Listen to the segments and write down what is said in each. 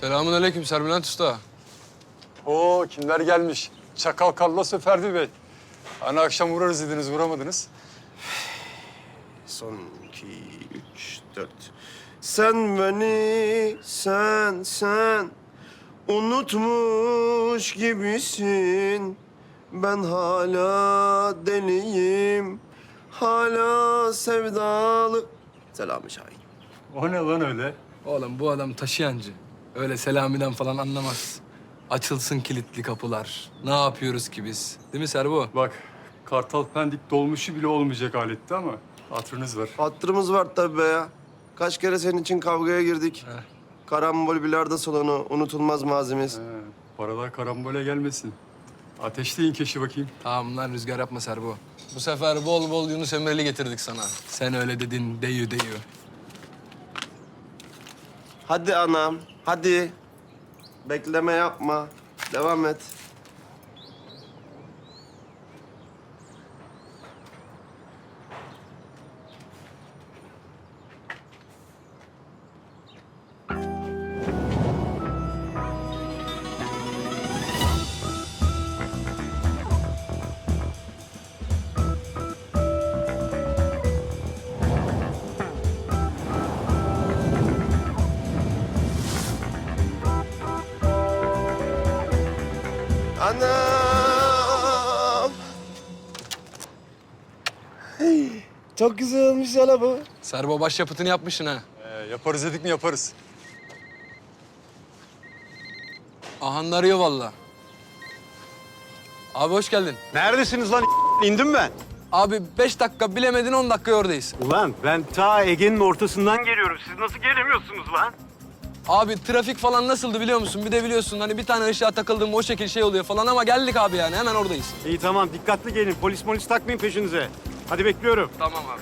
Selamun aleyküm Serbülent Usta. Oo kimler gelmiş? Çakal Kallas Ferdi Bey. Hani akşam uğrarız dediniz, uğramadınız. Son iki, üç, dört. Sen beni, sen, sen unutmuş gibisin. Ben hala deliyim, hala sevdalı. Selami Şahin. O ne lan öyle? Oğlum bu adam taşıyancı. Öyle selamiden falan anlamaz. Açılsın kilitli kapılar. Ne yapıyoruz ki biz? Değil mi Serbo? Bak, Kartal Pendik dolmuşu bile olmayacak aletti ama hatırınız var. Hatırımız var tabii be ya. Kaç kere senin için kavgaya girdik. Heh. Karambol bilardo salonu, unutulmaz mazimiz. He, paralar karambole gelmesin. Ateşleyin keşi bakayım. Tamam lan rüzgar yapma Serbo. Bu sefer bol bol Yunus Emre'li getirdik sana. Sen öyle dedin deyü deyü. Hadi anam, hadi. Bekleme yapma. Devam et. Anam! Hey, çok güzel olmuş ya bu. Serbo başyapıtını yapmışsın ha. Ee, yaparız dedik mi yaparız. Ahan arıyor valla. Abi hoş geldin. Neredesiniz lan? İndim ben. Abi beş dakika bilemedin on dakika oradayız. Ulan ben ta Ege'nin ortasından geliyorum. Siz nasıl gelemiyorsunuz lan? Abi trafik falan nasıldı biliyor musun? Bir de biliyorsun hani bir tane ışığa takıldım o şekil şey oluyor falan ama geldik abi yani hemen oradayız. İyi tamam dikkatli gelin. Polis polis takmayın peşinize. Hadi bekliyorum. Tamam abi.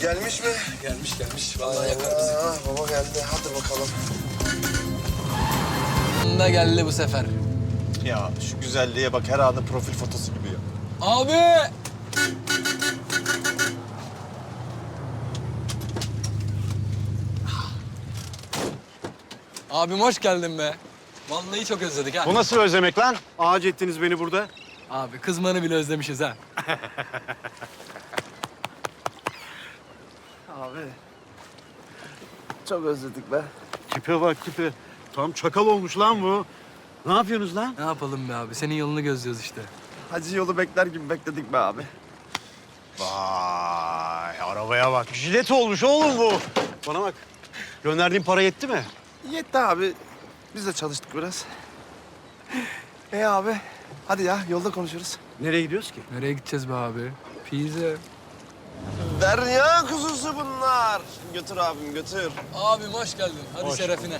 Gelmiş mi? Gelmiş gelmiş. Vallahi yakar bizi. Aa, baba geldi. Hadi bakalım. Da geldi bu sefer. Ya şu güzelliğe bak her anda profil fotosu gibi ya. Abi! Abim hoş geldin be. Vallahi çok özledik ha. Bu nasıl özlemek lan? Ağaç ettiniz beni burada. Abi kızmanı bile özlemişiz ha. Abi. Çok özledik be. Tipe bak tipe. Tam çakal olmuş lan bu. Ne yapıyorsunuz lan? Ne yapalım be abi? Senin yolunu gözlüyoruz işte. Hacı yolu bekler gibi bekledik be abi. Vay arabaya bak. Jilet olmuş oğlum bu. Bana bak. Gönderdiğin para yetti mi? Yetti abi. Biz de çalıştık biraz. E abi. Hadi ya yolda konuşuruz. Nereye gidiyoruz ki? Nereye gideceğiz be abi? Pizza. Derya kuzusu bunlar. Götür abim götür. Abim hoş geldin. Hadi Hoş şerefine.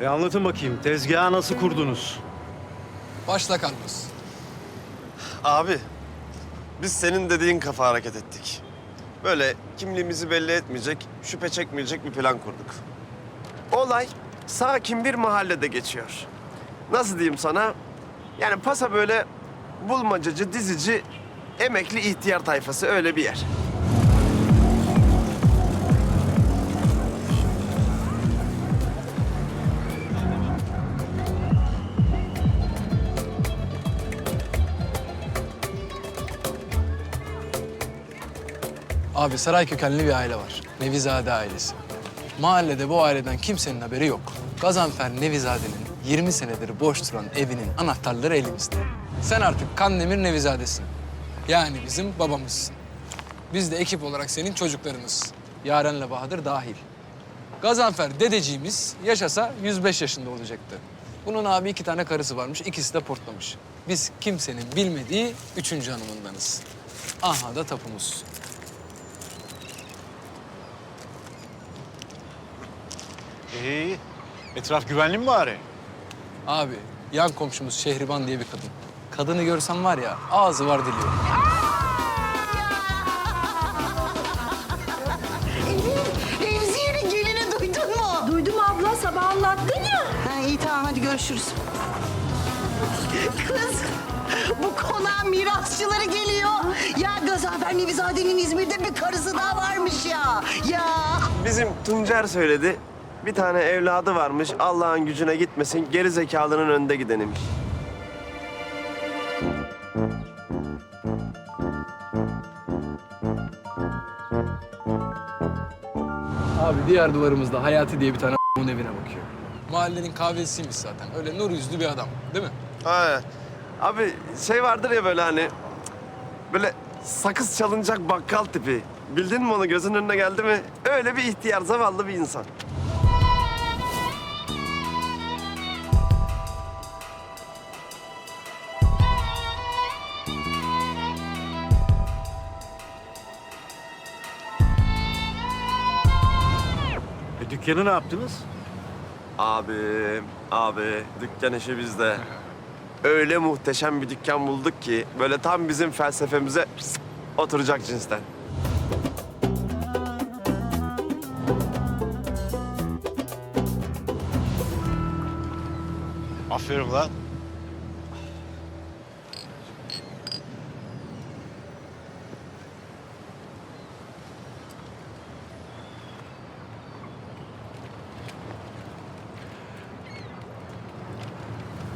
E anlatın bakayım. Tezgahı nasıl kurdunuz? Başla Carlos. Abi, biz senin dediğin kafa hareket ettik. Böyle kimliğimizi belli etmeyecek, şüphe çekmeyecek bir plan kurduk. Olay sakin bir mahallede geçiyor. Nasıl diyeyim sana? Yani pasa böyle bulmacacı, dizici, emekli ihtiyar tayfası öyle bir yer. Abi saray kökenli bir aile var. Nevizade ailesi. Mahallede bu aileden kimsenin haberi yok. Gazanfer Nevizade'nin 20 senedir boş duran evinin anahtarları elimizde. Sen artık Kandemir Nevizade'sin. Yani bizim babamızsın. Biz de ekip olarak senin çocuklarınız. Yaren'le Bahadır dahil. Gazanfer dedeciğimiz yaşasa 105 yaşında olacaktı. Bunun abi iki tane karısı varmış, ikisi de portlamış. Biz kimsenin bilmediği üçüncü hanımındanız. Aha da tapumuz. İyi. Etraf güvenli mi bari? Abi yan komşumuz Şehriban diye bir kadın. Kadını görsem var ya ağzı var dili yok. Remziye'nin gelini duydun mu? Duydum abla sabah anlattın ya. Ha, iyi tamam hadi görüşürüz. Kız bu konağın mirasçıları geliyor. Ya Gazanfer Nevizade'nin İzmir'de bir karısı daha varmış ya. Ya. Bizim Tuncer söyledi. Bir tane evladı varmış. Allah'ın gücüne gitmesin. Geri zekalının önde gideniymiş. Abi diğer duvarımızda Hayati diye bir tane onun evine bakıyor. Mahallenin kahvesiymiş zaten. Öyle nur yüzlü bir adam değil mi? Ha. Abi şey vardır ya böyle hani böyle sakız çalınacak bakkal tipi. Bildin mi onu gözünün önüne geldi mi? Öyle bir ihtiyar zavallı bir insan. Dükkanı ne yaptınız? Abi, abi dükkan işi bizde. Öyle muhteşem bir dükkan bulduk ki böyle tam bizim felsefemize oturacak cinsten. Aferin lan.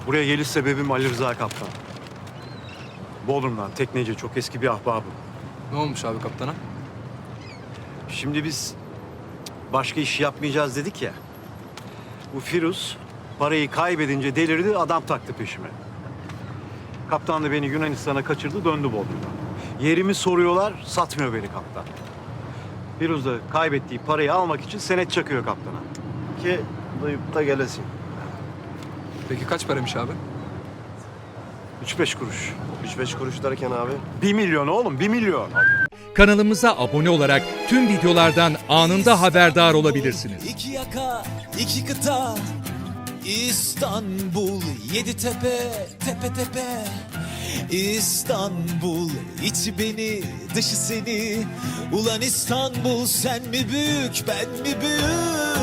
Buraya geliş sebebim Ali Rıza Kaptan. Bodrum'dan tekneci çok eski bir ahbabım. Ne olmuş abi kaptana? Şimdi biz başka iş yapmayacağız dedik ya. Bu Firuz parayı kaybedince delirdi adam taktı peşime. Kaptan da beni Yunanistan'a kaçırdı döndü Bodrum'dan. Yerimi soruyorlar satmıyor beni kaptan. Firuz da kaybettiği parayı almak için senet çakıyor kaptana. Ki duyup da gelesin. Peki kaç paramış abi? Üç beş kuruş. Üç beş kuruş derken abi. Bir milyon oğlum bir milyon. Kanalımıza abone olarak tüm videolardan anında haberdar olabilirsiniz. İki yaka, iki kıta, İstanbul, yedi tepe, tepe tepe. İstanbul, içi beni, dışı seni. Ulan İstanbul, sen mi büyük, ben mi büyük?